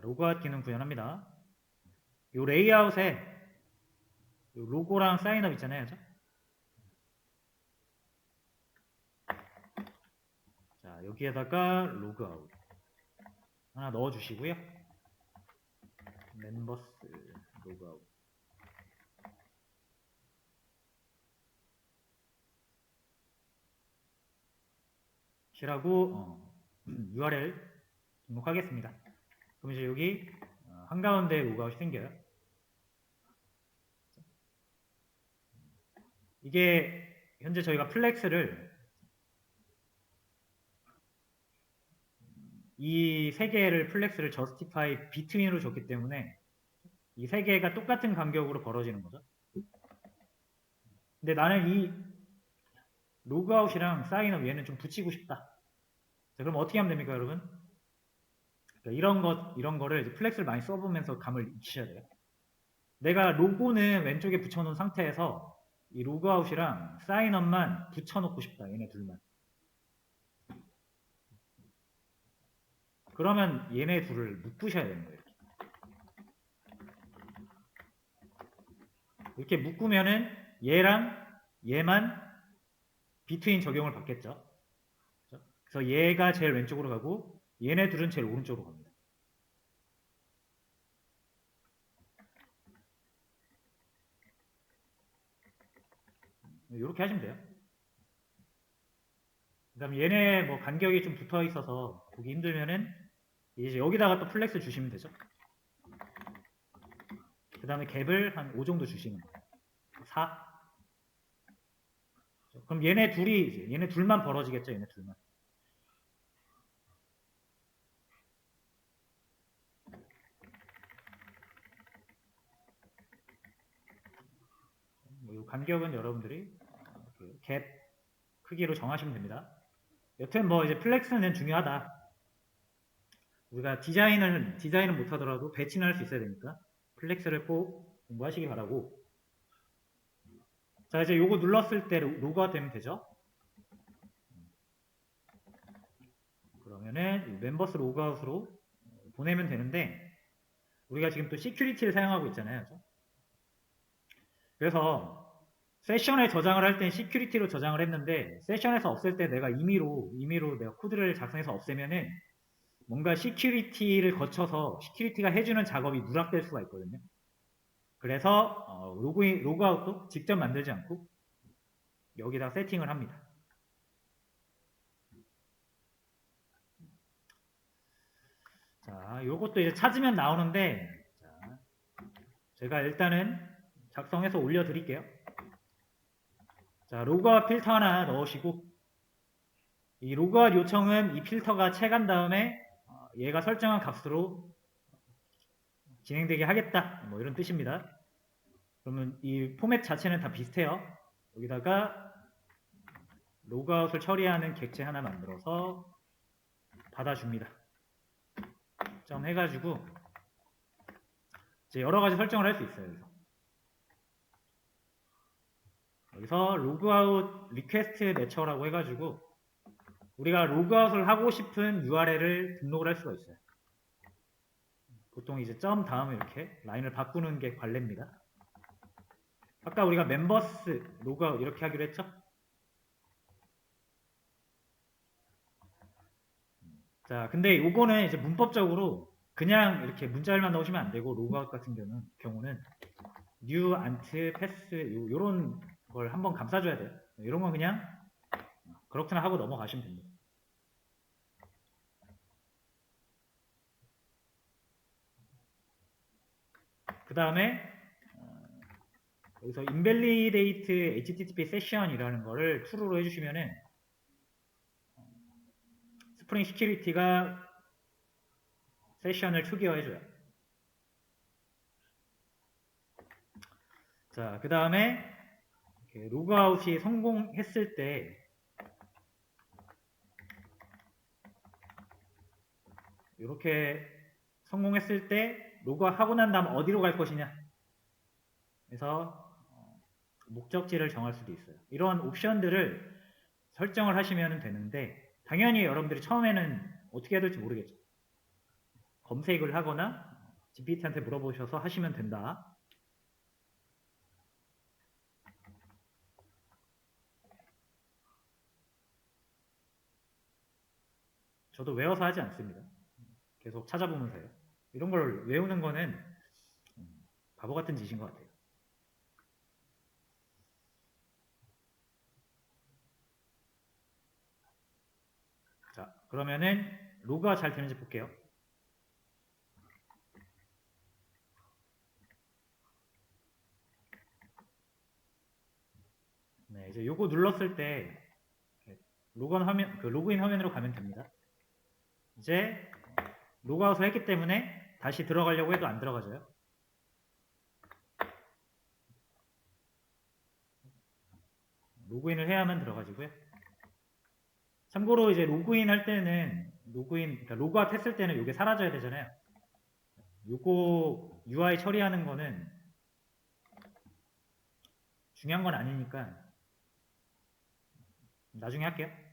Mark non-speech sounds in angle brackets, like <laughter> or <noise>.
로그아웃 기능 구현합니다. 요 레이아웃에 요 로고랑 사인업 있잖아요. 그죠? 자, 여기에다가 로그아웃 하나 넣어 주시고요. 멤버스 로그아웃 이라고 어, <clears throat> URL 등록하겠습니다. 그럼 이제 여기 어, 한가운데 로그아웃이 생겨요. 이게 현재 저희가 플렉스를 이 세 개를 플렉스를 저스티파이 비트윈으로 줬기 때문에 이 세 개가 똑같은 간격으로 벌어지는 거죠. 근데 나는 이 로그아웃이랑 사인업 얘는 좀 붙이고 싶다. 자, 그럼 어떻게 하면 됩니까, 여러분? 그러니까 이런 것, 이런 거를 플렉스를 많이 써보면서 감을 익히셔야 돼요. 내가 로고는 왼쪽에 붙여놓은 상태에서 이 로그아웃이랑 사인업만 붙여놓고 싶다, 얘네 둘만. 그러면 얘네 둘을 묶으셔야 되는 거예요. 이렇게 묶으면은 얘랑 얘만 비트윈 적용을 받겠죠. 그래서 얘가 제일 왼쪽으로 가고 얘네 둘은 제일 오른쪽으로 갑니다. 이렇게 하시면 돼요. 그 다음에 얘네 뭐 간격이 좀 붙어 있어서 보기 힘들면은 이제 여기다가 또 플렉스 주시면 되죠. 그 다음에 갭을 한 5 정도 주시면 돼요. 4. 그럼 얘네 둘이 얘네 둘만 벌어지겠죠, 얘네 둘만. 뭐이 간격은 여러분들이 그 갭 크기로 정하시면 됩니다. 여튼 뭐 이제 플렉스는 중요하다. 우리가 디자인을 디자인을 못하더라도 배치는 할 수 있어야 되니까 플렉스를 꼭 공부하시기 바라고. 자 이제 요거 눌렀을 때 로- 로그아웃 되면 되죠. 그러면은 이 멤버스 로그아웃으로 보내면 되는데 우리가 지금 또 시큐리티를 사용하고 있잖아요. 그래서 세션에 저장을 할 땐 시큐리티로 저장을 했는데 세션에서 없앨 때 내가 임의로 임의로 내가 코드를 작성해서 없애면은 뭔가 시큐리티를 거쳐서 시큐리티가 해주는 작업이 누락될 수가 있거든요. 그래서 어, 로그인 로그아웃도 직접 만들지 않고 여기다 세팅을 합니다. 자, 요것도 이제 찾으면 나오는데 자, 제가 일단은 작성해서 올려드릴게요. 자, 로그아웃 필터 하나 넣으시고 이 로그아웃 요청은 이 필터가 채간 다음에 어, 얘가 설정한 값으로 진행되게 하겠다. 뭐 이런 뜻입니다. 그러면 이 포맷 자체는 다 비슷해요. 여기다가 로그아웃을 처리하는 객체 하나 만들어서 받아줍니다. 점 해가지고 이제 여러 가지 설정을 할 수 있어요. 여기서. 여기서 로그아웃 리퀘스트 매처라고 해가지고 우리가 로그아웃을 하고 싶은 URL을 등록을 할 수가 있어요. 보통 이제 점 다음에 이렇게 라인을 바꾸는 게 관례입니다. 아까 우리가 멤버스 로그아웃 이렇게 하기로 했죠? 자, 근데 요거는 이제 문법적으로 그냥 이렇게 문자열만 넣으시면 안 되고 로그아웃 같은 경우는 경우는 new ant pass 요, 요 런걸 한번 감싸줘야 돼요. 이런 건 그냥 그렇구나 하고 넘어가시면 됩니다. 그 다음에 여기서 invalidate http session이라는 거를 true로 해주시면은 스프링 시큐리티가 세션을 초기화해줘요. 자, 그 다음에 로그아웃이 성공했을 때 이렇게 성공했을 때 로그아웃하고 난 다음 어디로 갈 것이냐 그래서 어, 목적지를 정할 수도 있어요. 이런 옵션들을 설정을 하시면 되는데 당연히 여러분들이 처음에는 어떻게 해야 될지 모르겠죠. 검색을 하거나 GPT한테 물어보셔서 하시면 된다. 저도 외워서 하지 않습니다. 계속 찾아보면서 해요. 이런 걸 외우는 거는 음, 바보 같은 짓인 것 같아요. 자, 그러면은 로그가 잘 되는지 볼게요. 네, 이제 요거 눌렀을 때 이렇게 로그인 화면, 그 로그인 화면으로 가면 됩니다. 이제 로그아웃을 했기 때문에 다시 들어가려고 해도 안 들어가져요. 로그인을 해야만 들어가지고요. 참고로 이제 로그인 할 때는 로그인, 그러니까 로그아웃 했을 때는 이게 사라져야 되잖아요. 요거 UI 처리하는 거는 중요한 건 아니니까 나중에 할게요.